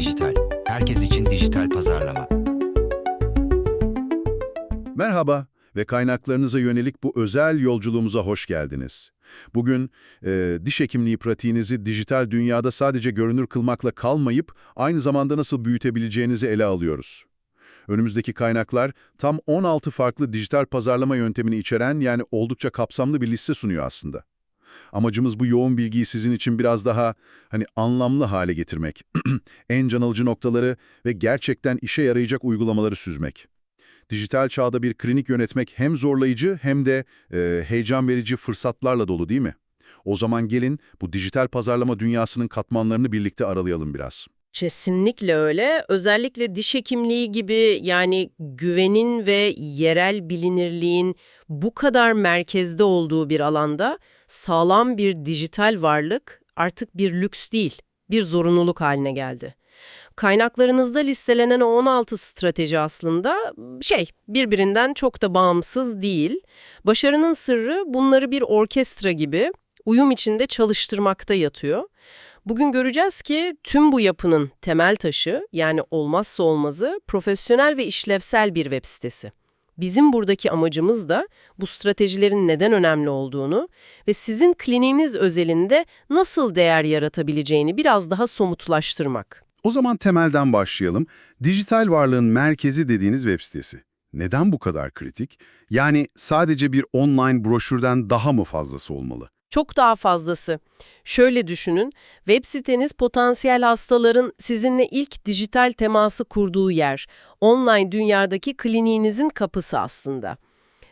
Dijital. Herkes için dijital pazarlama. Merhaba ve kaynaklarınıza yönelik bu özel yolculuğumuza hoş geldiniz. Bugün e, diş hekimliği pratiğinizi dijital dünyada sadece görünür kılmakla kalmayıp aynı zamanda nasıl büyütebileceğinizi ele alıyoruz. Önümüzdeki kaynaklar tam 16 farklı dijital pazarlama yöntemini içeren yani oldukça kapsamlı bir liste sunuyor aslında. Amacımız bu yoğun bilgiyi sizin için biraz daha hani anlamlı hale getirmek, en can alıcı noktaları ve gerçekten işe yarayacak uygulamaları süzmek. Dijital çağda bir klinik yönetmek hem zorlayıcı hem de e, heyecan verici fırsatlarla dolu değil mi? O zaman gelin bu dijital pazarlama dünyasının katmanlarını birlikte aralayalım biraz. Kesinlikle öyle. Özellikle diş hekimliği gibi yani güvenin ve yerel bilinirliğin bu kadar merkezde olduğu bir alanda sağlam bir dijital varlık artık bir lüks değil, bir zorunluluk haline geldi. Kaynaklarınızda listelenen o 16 strateji aslında şey, birbirinden çok da bağımsız değil. Başarının sırrı bunları bir orkestra gibi uyum içinde çalıştırmakta yatıyor. Bugün göreceğiz ki tüm bu yapının temel taşı yani olmazsa olmazı profesyonel ve işlevsel bir web sitesi. Bizim buradaki amacımız da bu stratejilerin neden önemli olduğunu ve sizin kliniğiniz özelinde nasıl değer yaratabileceğini biraz daha somutlaştırmak. O zaman temelden başlayalım. Dijital varlığın merkezi dediğiniz web sitesi. Neden bu kadar kritik? Yani sadece bir online broşürden daha mı fazlası olmalı? Çok daha fazlası. Şöyle düşünün, web siteniz potansiyel hastaların sizinle ilk dijital teması kurduğu yer, online dünyadaki kliniğinizin kapısı aslında.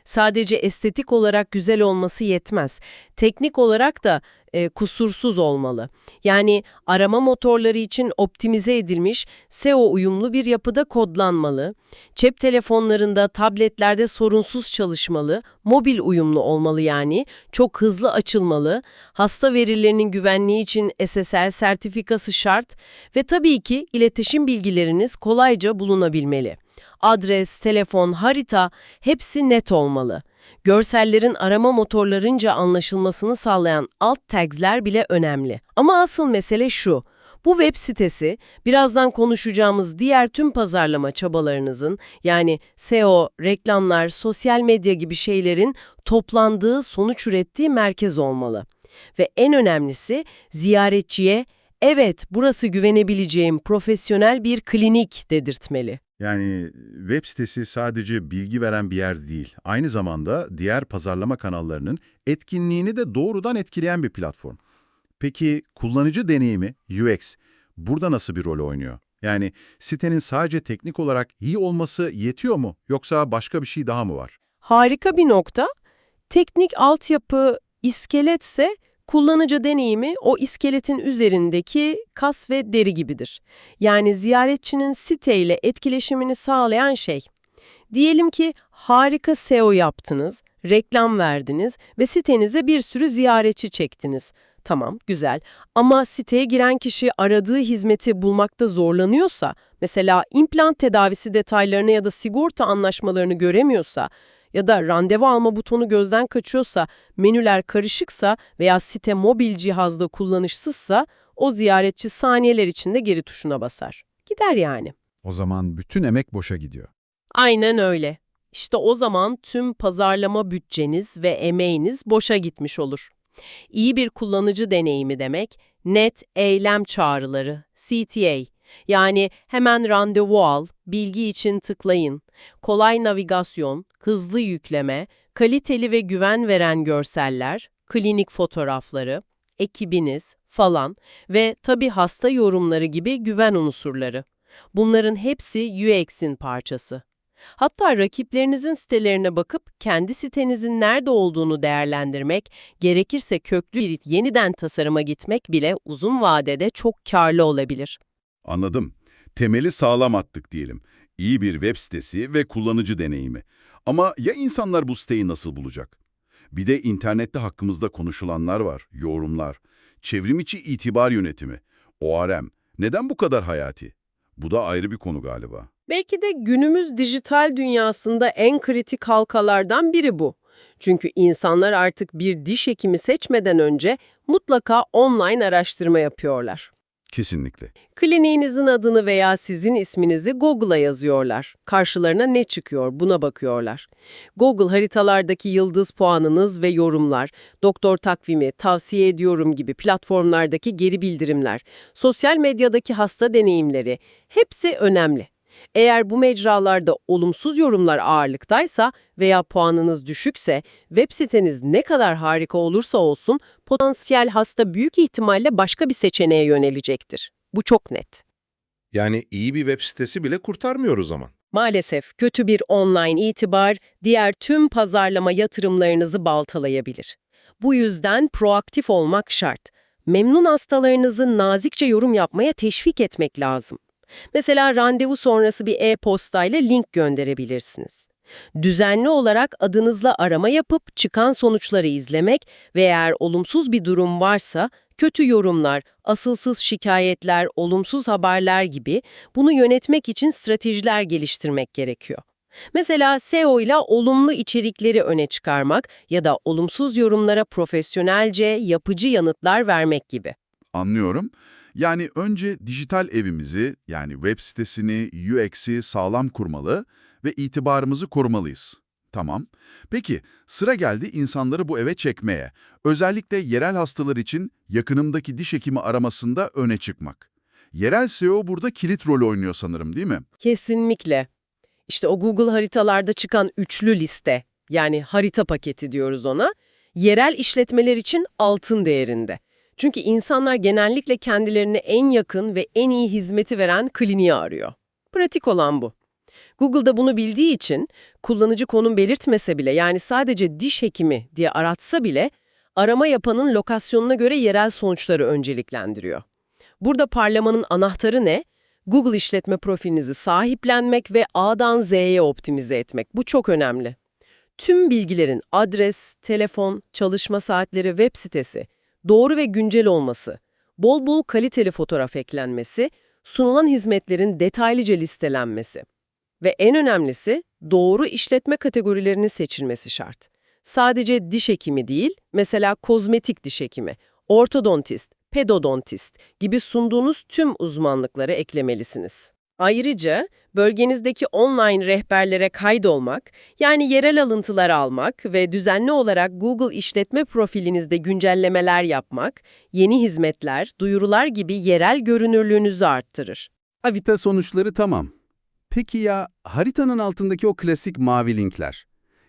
Sadece estetik olarak güzel olması yetmez. Teknik olarak da e, kusursuz olmalı. Yani arama motorları için optimize edilmiş, SEO uyumlu bir yapıda kodlanmalı. Cep telefonlarında, tabletlerde sorunsuz çalışmalı, mobil uyumlu olmalı yani, çok hızlı açılmalı, hasta verilerinin güvenliği için SSL sertifikası şart ve tabii ki iletişim bilgileriniz kolayca bulunabilmeli. Adres, telefon, harita hepsi net olmalı. Görsellerin arama motorlarınca anlaşılmasını sağlayan alt tags'ler bile önemli. Ama asıl mesele şu. Bu web sitesi birazdan konuşacağımız diğer tüm pazarlama çabalarınızın yani SEO, reklamlar, sosyal medya gibi şeylerin toplandığı, sonuç ürettiği merkez olmalı. Ve en önemlisi ziyaretçiye evet burası güvenebileceğim profesyonel bir klinik dedirtmeli. Yani web sitesi sadece bilgi veren bir yer değil. Aynı zamanda diğer pazarlama kanallarının etkinliğini de doğrudan etkileyen bir platform. Peki kullanıcı deneyimi, UX, burada nasıl bir rol oynuyor? Yani sitenin sadece teknik olarak iyi olması yetiyor mu yoksa başka bir şey daha mı var? Harika bir nokta. Teknik altyapı iskeletse kullanıcı deneyimi o iskeletin üzerindeki kas ve deri gibidir. Yani ziyaretçinin siteyle etkileşimini sağlayan şey. Diyelim ki harika SEO yaptınız, reklam verdiniz ve sitenize bir sürü ziyaretçi çektiniz. Tamam, güzel. Ama siteye giren kişi aradığı hizmeti bulmakta zorlanıyorsa, mesela implant tedavisi detaylarını ya da sigorta anlaşmalarını göremiyorsa ya da randevu alma butonu gözden kaçıyorsa, menüler karışıksa veya site mobil cihazda kullanışsızsa o ziyaretçi saniyeler içinde geri tuşuna basar. Gider yani. O zaman bütün emek boşa gidiyor. Aynen öyle. İşte o zaman tüm pazarlama bütçeniz ve emeğiniz boşa gitmiş olur. İyi bir kullanıcı deneyimi demek, net eylem çağrıları, CTA, yani hemen randevu al, bilgi için tıklayın, kolay navigasyon, hızlı yükleme, kaliteli ve güven veren görseller, klinik fotoğrafları, ekibiniz falan ve tabii hasta yorumları gibi güven unsurları. Bunların hepsi UX'in parçası. Hatta rakiplerinizin sitelerine bakıp kendi sitenizin nerede olduğunu değerlendirmek, gerekirse köklü bir yeniden tasarıma gitmek bile uzun vadede çok karlı olabilir. Anladım. Temeli sağlam attık diyelim. İyi bir web sitesi ve kullanıcı deneyimi. Ama ya insanlar bu siteyi nasıl bulacak? Bir de internette hakkımızda konuşulanlar var, yorumlar. Çevrim içi itibar yönetimi, ORM. Neden bu kadar hayati? Bu da ayrı bir konu galiba. Belki de günümüz dijital dünyasında en kritik halkalardan biri bu. Çünkü insanlar artık bir diş hekimi seçmeden önce mutlaka online araştırma yapıyorlar. Kesinlikle. Kliniğinizin adını veya sizin isminizi Google'a yazıyorlar. Karşılarına ne çıkıyor buna bakıyorlar. Google haritalardaki yıldız puanınız ve yorumlar, doktor takvimi, tavsiye ediyorum gibi platformlardaki geri bildirimler, sosyal medyadaki hasta deneyimleri hepsi önemli. Eğer bu mecralarda olumsuz yorumlar ağırlıktaysa veya puanınız düşükse, web siteniz ne kadar harika olursa olsun potansiyel hasta büyük ihtimalle başka bir seçeneğe yönelecektir. Bu çok net. Yani iyi bir web sitesi bile kurtarmıyor o zaman. Maalesef kötü bir online itibar diğer tüm pazarlama yatırımlarınızı baltalayabilir. Bu yüzden proaktif olmak şart. Memnun hastalarınızı nazikçe yorum yapmaya teşvik etmek lazım. Mesela randevu sonrası bir e-postayla link gönderebilirsiniz. Düzenli olarak adınızla arama yapıp çıkan sonuçları izlemek ve eğer olumsuz bir durum varsa kötü yorumlar, asılsız şikayetler, olumsuz haberler gibi bunu yönetmek için stratejiler geliştirmek gerekiyor. Mesela SEO ile olumlu içerikleri öne çıkarmak ya da olumsuz yorumlara profesyonelce, yapıcı yanıtlar vermek gibi. Anlıyorum. Yani önce dijital evimizi yani web sitesini, UX'i sağlam kurmalı ve itibarımızı korumalıyız. Tamam. Peki sıra geldi insanları bu eve çekmeye. Özellikle yerel hastalar için yakınımdaki diş hekimi aramasında öne çıkmak. Yerel SEO burada kilit rol oynuyor sanırım değil mi? Kesinlikle. İşte o Google haritalarda çıkan üçlü liste, yani harita paketi diyoruz ona, yerel işletmeler için altın değerinde. Çünkü insanlar genellikle kendilerine en yakın ve en iyi hizmeti veren kliniği arıyor. Pratik olan bu. Google'da bunu bildiği için kullanıcı konum belirtmese bile yani sadece diş hekimi diye aratsa bile arama yapanın lokasyonuna göre yerel sonuçları önceliklendiriyor. Burada parlamanın anahtarı ne? Google işletme profilinizi sahiplenmek ve A'dan Z'ye optimize etmek. Bu çok önemli. Tüm bilgilerin adres, telefon, çalışma saatleri, web sitesi, doğru ve güncel olması, bol bol kaliteli fotoğraf eklenmesi, sunulan hizmetlerin detaylıca listelenmesi. Ve en önemlisi doğru işletme kategorilerinin seçilmesi şart. Sadece diş hekimi değil, mesela kozmetik diş hekimi, ortodontist, pedodontist gibi sunduğunuz tüm uzmanlıkları eklemelisiniz. Ayrıca bölgenizdeki online rehberlere kaydolmak, yani yerel alıntılar almak ve düzenli olarak Google işletme profilinizde güncellemeler yapmak, yeni hizmetler, duyurular gibi yerel görünürlüğünüzü arttırır. Avita sonuçları tamam. Peki ya haritanın altındaki o klasik mavi linkler?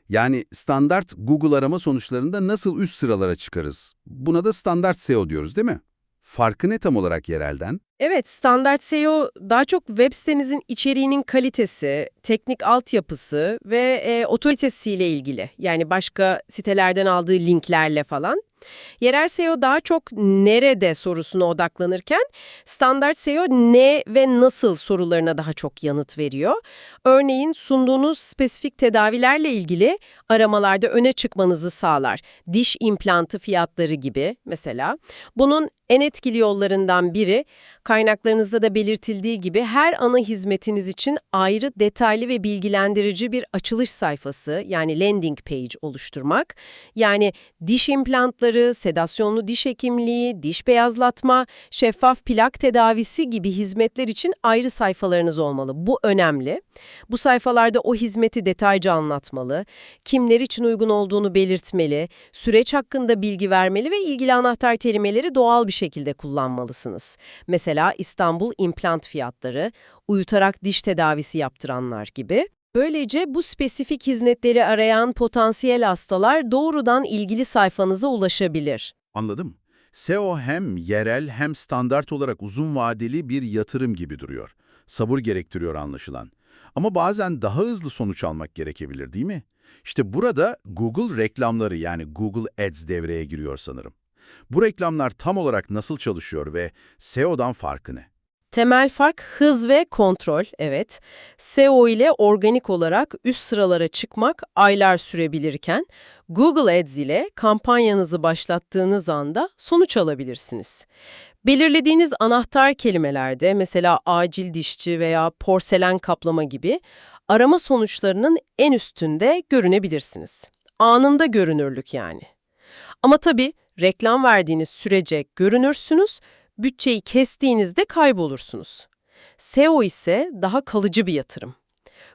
Yani standart Google arama sonuçlarında nasıl üst sıralara çıkarız? Buna da standart SEO diyoruz değil mi? Farkı ne tam olarak yerelden? Evet, standart SEO daha çok web sitenizin içeriğinin kalitesi, teknik altyapısı ve e, otoritesiyle ilgili. Yani başka sitelerden aldığı linklerle falan. Yerel SEO daha çok nerede sorusuna odaklanırken standart SEO ne ve nasıl sorularına daha çok yanıt veriyor. Örneğin sunduğunuz spesifik tedavilerle ilgili aramalarda öne çıkmanızı sağlar. Diş implantı fiyatları gibi mesela. Bunun en etkili yollarından biri kaynaklarınızda da belirtildiği gibi her ana hizmetiniz için ayrı detaylı ve bilgilendirici bir açılış sayfası yani landing page oluşturmak. Yani diş implantları, sedasyonlu diş hekimliği, diş beyazlatma, şeffaf plak tedavisi gibi hizmetler için ayrı sayfalarınız olmalı. Bu önemli. Bu sayfalarda o hizmeti detaylıca anlatmalı, kimler için uygun olduğunu belirtmeli, süreç hakkında bilgi vermeli ve ilgili anahtar kelimeleri doğal bir şekilde kullanmalısınız. Mesela İstanbul implant fiyatları, uyutarak diş tedavisi yaptıranlar gibi. Böylece bu spesifik hizmetleri arayan potansiyel hastalar doğrudan ilgili sayfanıza ulaşabilir. Anladım. SEO hem yerel hem standart olarak uzun vadeli bir yatırım gibi duruyor. Sabır gerektiriyor anlaşılan. Ama bazen daha hızlı sonuç almak gerekebilir değil mi? İşte burada Google reklamları yani Google Ads devreye giriyor sanırım. Bu reklamlar tam olarak nasıl çalışıyor ve SEO'dan farkı ne? Temel fark hız ve kontrol, evet. SEO ile organik olarak üst sıralara çıkmak aylar sürebilirken, Google Ads ile kampanyanızı başlattığınız anda sonuç alabilirsiniz. Belirlediğiniz anahtar kelimelerde, mesela acil dişçi veya porselen kaplama gibi, arama sonuçlarının en üstünde görünebilirsiniz. Anında görünürlük yani. Ama tabii reklam verdiğiniz sürece görünürsünüz, Bütçeyi kestiğinizde kaybolursunuz. SEO ise daha kalıcı bir yatırım.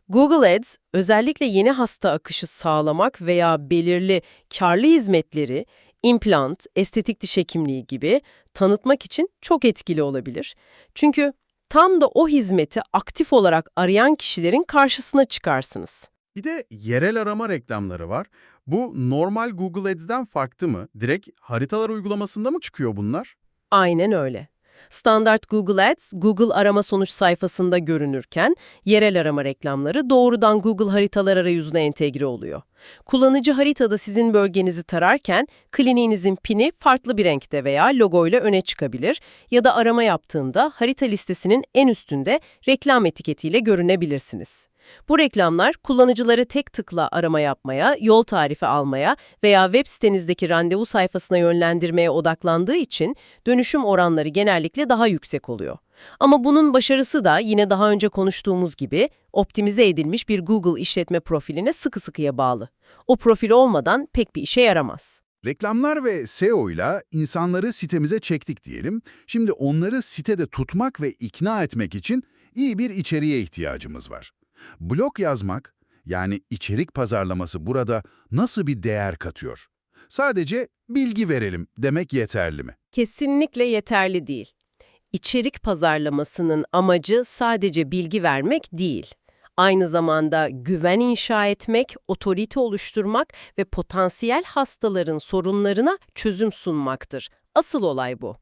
Google Ads özellikle yeni hasta akışı sağlamak veya belirli karlı hizmetleri, implant, estetik diş hekimliği gibi tanıtmak için çok etkili olabilir. Çünkü tam da o hizmeti aktif olarak arayan kişilerin karşısına çıkarsınız. Bir de yerel arama reklamları var. Bu normal Google Ads'den farklı mı? Direkt haritalar uygulamasında mı çıkıyor bunlar? Aynen öyle. Standart Google Ads, Google arama sonuç sayfasında görünürken, yerel arama reklamları doğrudan Google haritalar arayüzüne entegre oluyor. Kullanıcı haritada sizin bölgenizi tararken, kliniğinizin pini farklı bir renkte veya logoyla öne çıkabilir ya da arama yaptığında harita listesinin en üstünde reklam etiketiyle görünebilirsiniz. Bu reklamlar kullanıcıları tek tıkla arama yapmaya, yol tarifi almaya veya web sitenizdeki randevu sayfasına yönlendirmeye odaklandığı için dönüşüm oranları genellikle daha yüksek oluyor. Ama bunun başarısı da yine daha önce konuştuğumuz gibi optimize edilmiş bir Google işletme profiline sıkı sıkıya bağlı. O profil olmadan pek bir işe yaramaz. Reklamlar ve SEO ile insanları sitemize çektik diyelim. Şimdi onları sitede tutmak ve ikna etmek için iyi bir içeriğe ihtiyacımız var. Blog yazmak, yani içerik pazarlaması burada nasıl bir değer katıyor? Sadece bilgi verelim demek yeterli mi? Kesinlikle yeterli değil. İçerik pazarlamasının amacı sadece bilgi vermek değil. Aynı zamanda güven inşa etmek, otorite oluşturmak ve potansiyel hastaların sorunlarına çözüm sunmaktır. Asıl olay bu.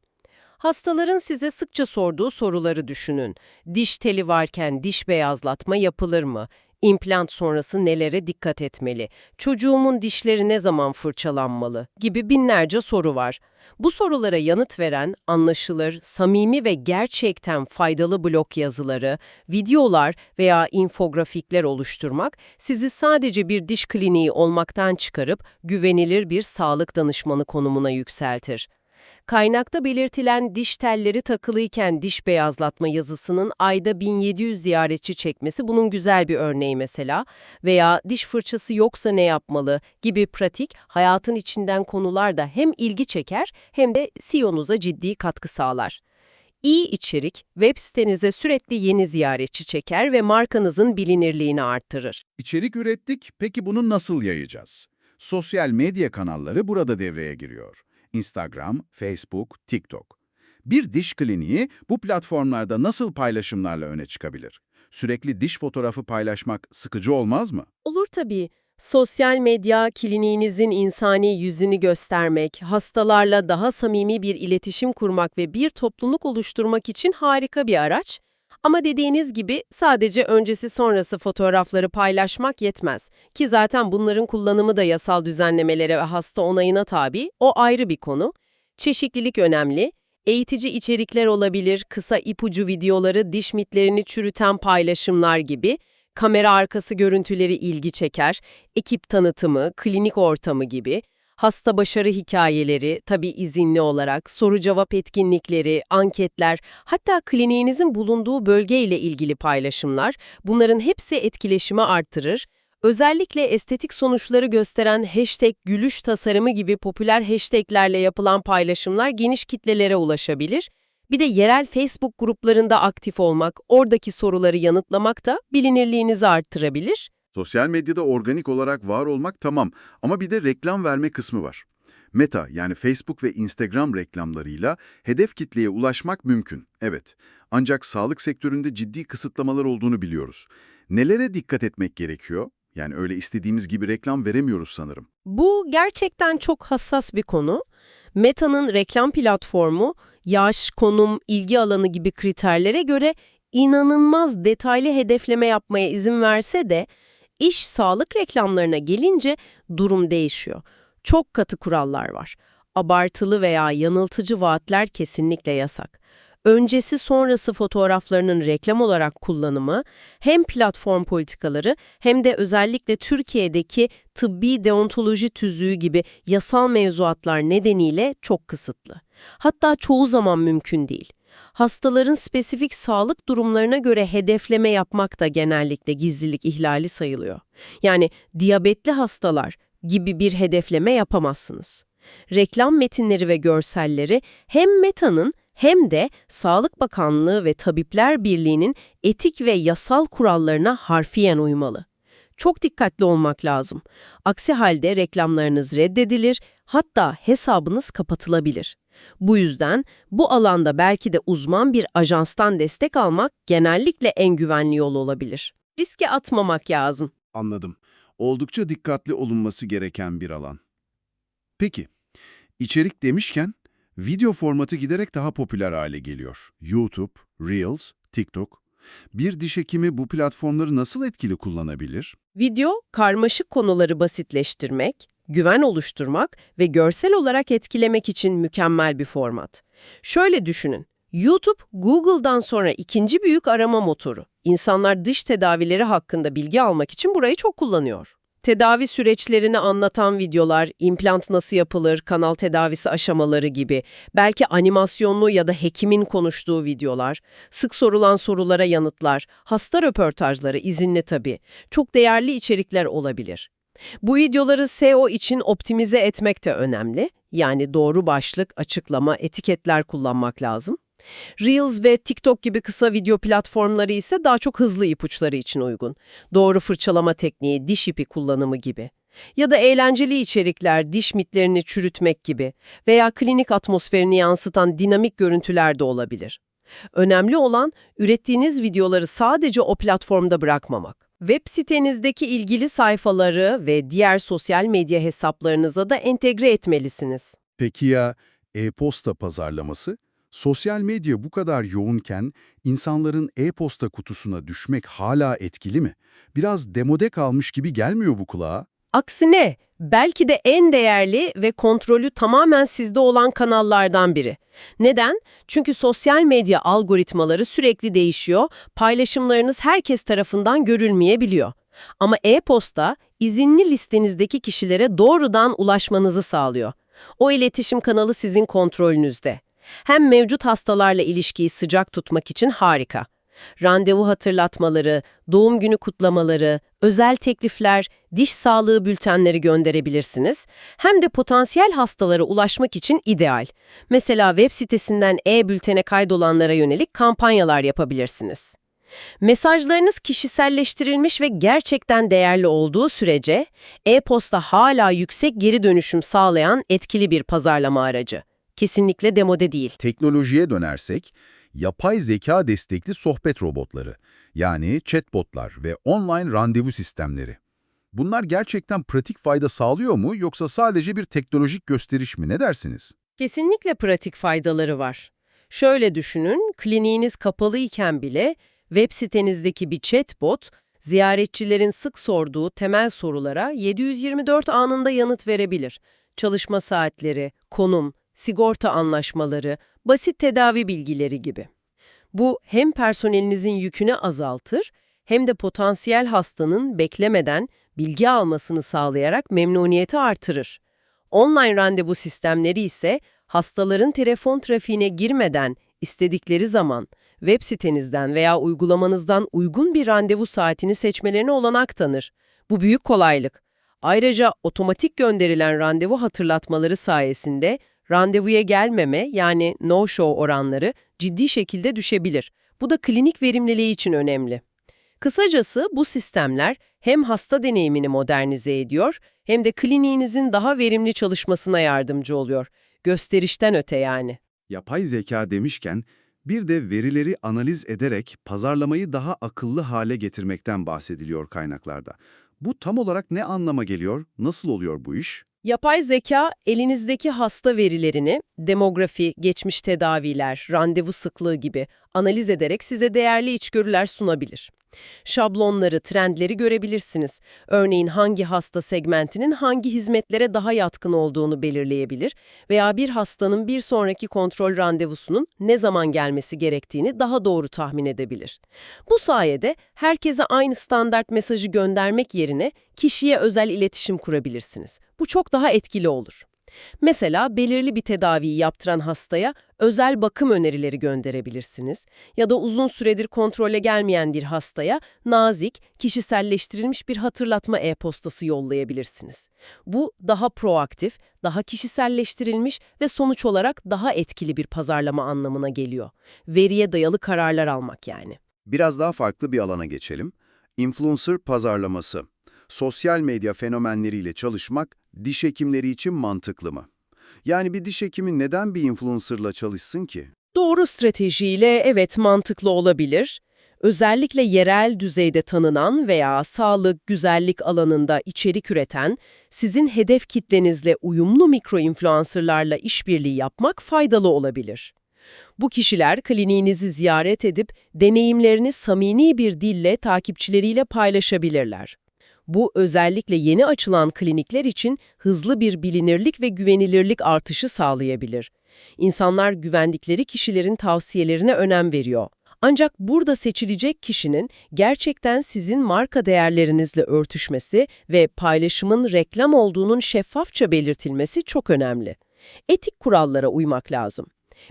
Hastaların size sıkça sorduğu soruları düşünün. Diş teli varken diş beyazlatma yapılır mı? İmplant sonrası nelere dikkat etmeli? Çocuğumun dişleri ne zaman fırçalanmalı? Gibi binlerce soru var. Bu sorulara yanıt veren, anlaşılır, samimi ve gerçekten faydalı blog yazıları, videolar veya infografikler oluşturmak sizi sadece bir diş kliniği olmaktan çıkarıp güvenilir bir sağlık danışmanı konumuna yükseltir. Kaynakta belirtilen diş telleri takılıyken diş beyazlatma yazısının ayda 1700 ziyaretçi çekmesi bunun güzel bir örneği mesela veya diş fırçası yoksa ne yapmalı gibi pratik hayatın içinden konular da hem ilgi çeker hem de SEO'nuza ciddi katkı sağlar. İyi içerik web sitenize sürekli yeni ziyaretçi çeker ve markanızın bilinirliğini arttırır. İçerik ürettik, peki bunu nasıl yayacağız? Sosyal medya kanalları burada devreye giriyor. Instagram, Facebook, TikTok. Bir diş kliniği bu platformlarda nasıl paylaşımlarla öne çıkabilir? Sürekli diş fotoğrafı paylaşmak sıkıcı olmaz mı? Olur tabii. Sosyal medya, kliniğinizin insani yüzünü göstermek, hastalarla daha samimi bir iletişim kurmak ve bir topluluk oluşturmak için harika bir araç. Ama dediğiniz gibi sadece öncesi sonrası fotoğrafları paylaşmak yetmez. Ki zaten bunların kullanımı da yasal düzenlemelere ve hasta onayına tabi, o ayrı bir konu. Çeşitlilik önemli. Eğitici içerikler olabilir, kısa ipucu videoları, diş mitlerini çürüten paylaşımlar gibi. Kamera arkası görüntüleri ilgi çeker, ekip tanıtımı, klinik ortamı gibi. Hasta başarı hikayeleri, tabii izinli olarak, soru-cevap etkinlikleri, anketler, hatta kliniğinizin bulunduğu bölgeyle ilgili paylaşımlar, bunların hepsi etkileşimi arttırır. Özellikle estetik sonuçları gösteren hashtag gülüş tasarımı gibi popüler hashtaglerle yapılan paylaşımlar geniş kitlelere ulaşabilir. Bir de yerel Facebook gruplarında aktif olmak, oradaki soruları yanıtlamak da bilinirliğinizi arttırabilir. Sosyal medyada organik olarak var olmak tamam ama bir de reklam verme kısmı var. Meta yani Facebook ve Instagram reklamlarıyla hedef kitleye ulaşmak mümkün, evet. Ancak sağlık sektöründe ciddi kısıtlamalar olduğunu biliyoruz. Nelere dikkat etmek gerekiyor? Yani öyle istediğimiz gibi reklam veremiyoruz sanırım. Bu gerçekten çok hassas bir konu. Meta'nın reklam platformu yaş, konum, ilgi alanı gibi kriterlere göre inanılmaz detaylı hedefleme yapmaya izin verse de iş sağlık reklamlarına gelince durum değişiyor. Çok katı kurallar var. Abartılı veya yanıltıcı vaatler kesinlikle yasak. Öncesi sonrası fotoğraflarının reklam olarak kullanımı hem platform politikaları hem de özellikle Türkiye'deki tıbbi deontoloji tüzüğü gibi yasal mevzuatlar nedeniyle çok kısıtlı. Hatta çoğu zaman mümkün değil. Hastaların spesifik sağlık durumlarına göre hedefleme yapmak da genellikle gizlilik ihlali sayılıyor. Yani diyabetli hastalar gibi bir hedefleme yapamazsınız. Reklam metinleri ve görselleri hem Meta'nın hem de Sağlık Bakanlığı ve Tabipler Birliği'nin etik ve yasal kurallarına harfiyen uymalı. Çok dikkatli olmak lazım. Aksi halde reklamlarınız reddedilir, hatta hesabınız kapatılabilir. Bu yüzden bu alanda belki de uzman bir ajanstan destek almak genellikle en güvenli yol olabilir. Riske atmamak lazım. Anladım. Oldukça dikkatli olunması gereken bir alan. Peki, içerik demişken video formatı giderek daha popüler hale geliyor. YouTube, Reels, TikTok. Bir diş hekimi bu platformları nasıl etkili kullanabilir? Video, karmaşık konuları basitleştirmek, güven oluşturmak ve görsel olarak etkilemek için mükemmel bir format. Şöyle düşünün, YouTube, Google'dan sonra ikinci büyük arama motoru. İnsanlar dış tedavileri hakkında bilgi almak için burayı çok kullanıyor. Tedavi süreçlerini anlatan videolar, implant nasıl yapılır, kanal tedavisi aşamaları gibi, belki animasyonlu ya da hekimin konuştuğu videolar, sık sorulan sorulara yanıtlar, hasta röportajları izinli tabii, çok değerli içerikler olabilir. Bu videoları SEO için optimize etmek de önemli. Yani doğru başlık, açıklama, etiketler kullanmak lazım. Reels ve TikTok gibi kısa video platformları ise daha çok hızlı ipuçları için uygun. Doğru fırçalama tekniği, diş ipi kullanımı gibi. Ya da eğlenceli içerikler, diş mitlerini çürütmek gibi veya klinik atmosferini yansıtan dinamik görüntüler de olabilir. Önemli olan ürettiğiniz videoları sadece o platformda bırakmamak. Web sitenizdeki ilgili sayfaları ve diğer sosyal medya hesaplarınıza da entegre etmelisiniz. Peki ya e-posta pazarlaması? Sosyal medya bu kadar yoğunken insanların e-posta kutusuna düşmek hala etkili mi? Biraz demode kalmış gibi gelmiyor bu kulağa. Aksine belki de en değerli ve kontrolü tamamen sizde olan kanallardan biri. Neden? Çünkü sosyal medya algoritmaları sürekli değişiyor, paylaşımlarınız herkes tarafından görülmeyebiliyor. Ama e-posta izinli listenizdeki kişilere doğrudan ulaşmanızı sağlıyor. O iletişim kanalı sizin kontrolünüzde. Hem mevcut hastalarla ilişkiyi sıcak tutmak için harika. Randevu hatırlatmaları, doğum günü kutlamaları, özel teklifler, diş sağlığı bültenleri gönderebilirsiniz. Hem de potansiyel hastalara ulaşmak için ideal. Mesela web sitesinden e-bültene kaydolanlara yönelik kampanyalar yapabilirsiniz. Mesajlarınız kişiselleştirilmiş ve gerçekten değerli olduğu sürece e-posta hala yüksek geri dönüşüm sağlayan etkili bir pazarlama aracı. Kesinlikle demode değil. Teknolojiye dönersek, yapay zeka destekli sohbet robotları, yani chatbotlar ve online randevu sistemleri. Bunlar gerçekten pratik fayda sağlıyor mu yoksa sadece bir teknolojik gösteriş mi? Ne dersiniz? Kesinlikle pratik faydaları var. Şöyle düşünün, kliniğiniz kapalı iken bile web sitenizdeki bir chatbot, ziyaretçilerin sık sorduğu temel sorulara 724 anında yanıt verebilir. Çalışma saatleri, konum, sigorta anlaşmaları, basit tedavi bilgileri gibi. Bu hem personelinizin yükünü azaltır hem de potansiyel hastanın beklemeden bilgi almasını sağlayarak memnuniyeti artırır. Online randevu sistemleri ise hastaların telefon trafiğine girmeden istedikleri zaman web sitenizden veya uygulamanızdan uygun bir randevu saatini seçmelerine olanak tanır. Bu büyük kolaylık. Ayrıca otomatik gönderilen randevu hatırlatmaları sayesinde randevuya gelmeme yani no-show oranları ciddi şekilde düşebilir. Bu da klinik verimliliği için önemli. Kısacası bu sistemler hem hasta deneyimini modernize ediyor hem de kliniğinizin daha verimli çalışmasına yardımcı oluyor. Gösterişten öte yani. Yapay zeka demişken bir de verileri analiz ederek pazarlamayı daha akıllı hale getirmekten bahsediliyor kaynaklarda. Bu tam olarak ne anlama geliyor? Nasıl oluyor bu iş? Yapay zeka elinizdeki hasta verilerini demografi, geçmiş tedaviler, randevu sıklığı gibi analiz ederek size değerli içgörüler sunabilir. Şablonları, trendleri görebilirsiniz. Örneğin hangi hasta segmentinin hangi hizmetlere daha yatkın olduğunu belirleyebilir veya bir hastanın bir sonraki kontrol randevusunun ne zaman gelmesi gerektiğini daha doğru tahmin edebilir. Bu sayede herkese aynı standart mesajı göndermek yerine kişiye özel iletişim kurabilirsiniz. Bu çok daha etkili olur. Mesela belirli bir tedaviyi yaptıran hastaya özel bakım önerileri gönderebilirsiniz. Ya da uzun süredir kontrole gelmeyen bir hastaya nazik, kişiselleştirilmiş bir hatırlatma e-postası yollayabilirsiniz. Bu daha proaktif, daha kişiselleştirilmiş ve sonuç olarak daha etkili bir pazarlama anlamına geliyor. Veriye dayalı kararlar almak yani. Biraz daha farklı bir alana geçelim. Influencer pazarlaması. Sosyal medya fenomenleriyle çalışmak diş hekimleri için mantıklı mı? Yani bir diş hekimi neden bir influencerla çalışsın ki? Doğru stratejiyle evet mantıklı olabilir. Özellikle yerel düzeyde tanınan veya sağlık, güzellik alanında içerik üreten, sizin hedef kitlenizle uyumlu mikroinfluencerlarla işbirliği yapmak faydalı olabilir. Bu kişiler kliniğinizi ziyaret edip deneyimlerini samimi bir dille takipçileriyle paylaşabilirler. Bu özellikle yeni açılan klinikler için hızlı bir bilinirlik ve güvenilirlik artışı sağlayabilir. İnsanlar güvendikleri kişilerin tavsiyelerine önem veriyor. Ancak burada seçilecek kişinin gerçekten sizin marka değerlerinizle örtüşmesi ve paylaşımın reklam olduğunun şeffafça belirtilmesi çok önemli. Etik kurallara uymak lazım.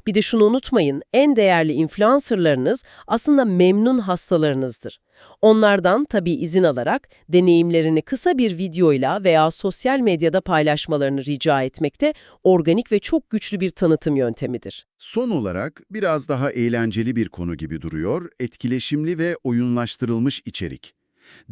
Bir de şunu unutmayın, en değerli influencerlarınız aslında memnun hastalarınızdır. Onlardan tabii izin alarak deneyimlerini kısa bir videoyla veya sosyal medyada paylaşmalarını rica etmek de organik ve çok güçlü bir tanıtım yöntemidir. Son olarak biraz daha eğlenceli bir konu gibi duruyor, etkileşimli ve oyunlaştırılmış içerik.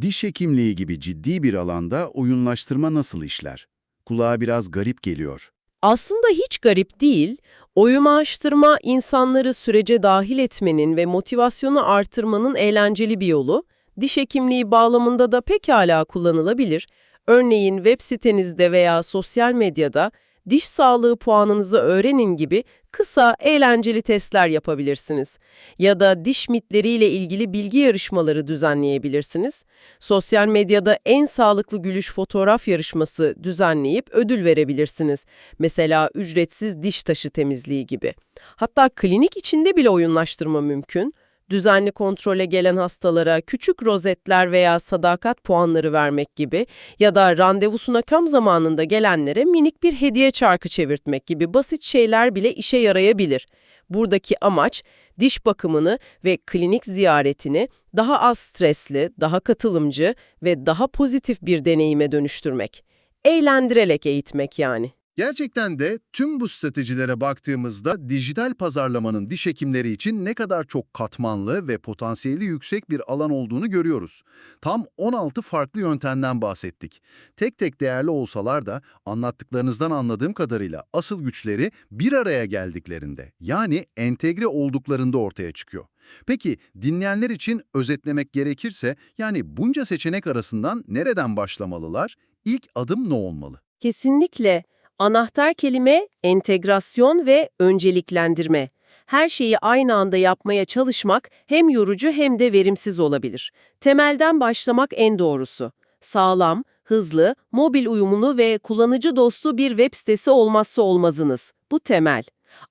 Diş hekimliği gibi ciddi bir alanda oyunlaştırma nasıl işler? Kulağa biraz garip geliyor. Aslında hiç garip değil, oyunlaştırma insanları sürece dahil etmenin ve motivasyonu artırmanın eğlenceli bir yolu, diş hekimliği bağlamında da pekala kullanılabilir. Örneğin web sitenizde veya sosyal medyada diş sağlığı puanınızı öğrenin gibi kısa, eğlenceli testler yapabilirsiniz. Ya da diş mitleriyle ilgili bilgi yarışmaları düzenleyebilirsiniz. Sosyal medyada en sağlıklı gülüş fotoğraf yarışması düzenleyip ödül verebilirsiniz. Mesela ücretsiz diş taşı temizliği gibi. Hatta klinik içinde bile oyunlaştırma mümkün. Düzenli kontrole gelen hastalara küçük rozetler veya sadakat puanları vermek gibi ya da randevusuna kam zamanında gelenlere minik bir hediye çarkı çevirtmek gibi basit şeyler bile işe yarayabilir. Buradaki amaç diş bakımını ve klinik ziyaretini daha az stresli, daha katılımcı ve daha pozitif bir deneyime dönüştürmek. Eğlendirerek eğitmek yani. Gerçekten de tüm bu stratejilere baktığımızda dijital pazarlamanın diş hekimleri için ne kadar çok katmanlı ve potansiyeli yüksek bir alan olduğunu görüyoruz. Tam 16 farklı yöntemden bahsettik. Tek tek değerli olsalar da anlattıklarınızdan anladığım kadarıyla asıl güçleri bir araya geldiklerinde yani entegre olduklarında ortaya çıkıyor. Peki dinleyenler için özetlemek gerekirse yani bunca seçenek arasından nereden başlamalılar? İlk adım ne olmalı? Kesinlikle. Anahtar kelime entegrasyon ve önceliklendirme. Her şeyi aynı anda yapmaya çalışmak hem yorucu hem de verimsiz olabilir. Temelden başlamak en doğrusu. Sağlam, hızlı, mobil uyumlu ve kullanıcı dostu bir web sitesi olmazsa olmazınız. Bu temel.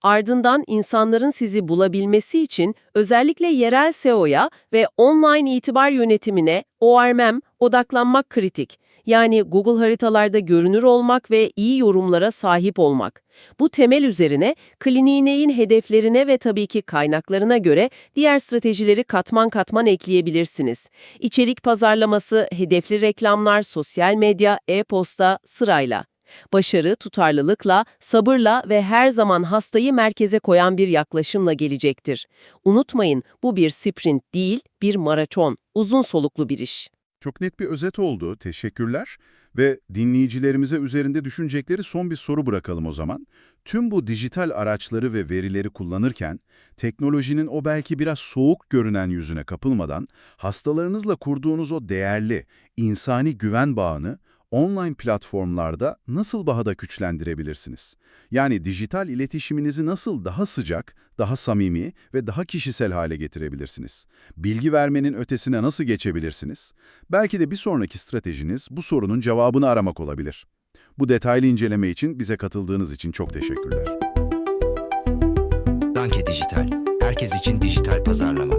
Ardından insanların sizi bulabilmesi için özellikle yerel SEO'ya ve online itibar yönetimine ORM odaklanmak kritik. Yani Google haritalarda görünür olmak ve iyi yorumlara sahip olmak. Bu temel üzerine kliniğin hedeflerine ve tabii ki kaynaklarına göre diğer stratejileri katman katman ekleyebilirsiniz. İçerik pazarlaması, hedefli reklamlar, sosyal medya, e-posta sırayla. Başarı, tutarlılıkla, sabırla ve her zaman hastayı merkeze koyan bir yaklaşımla gelecektir. Unutmayın, bu bir sprint değil, bir maraton, uzun soluklu bir iş. Çok net bir özet oldu, teşekkürler. Ve dinleyicilerimize üzerinde düşünecekleri son bir soru bırakalım o zaman. Tüm bu dijital araçları ve verileri kullanırken, teknolojinin o belki biraz soğuk görünen yüzüne kapılmadan, hastalarınızla kurduğunuz o değerli, insani güven bağını online platformlarda nasıl daha da güçlendirebilirsiniz? Yani dijital iletişiminizi nasıl daha sıcak, daha samimi ve daha kişisel hale getirebilirsiniz? Bilgi vermenin ötesine nasıl geçebilirsiniz? Belki de bir sonraki stratejiniz bu sorunun cevabını aramak olabilir. Bu detaylı inceleme için bize katıldığınız için çok teşekkürler. Danke Dijital. Herkes için dijital pazarlama.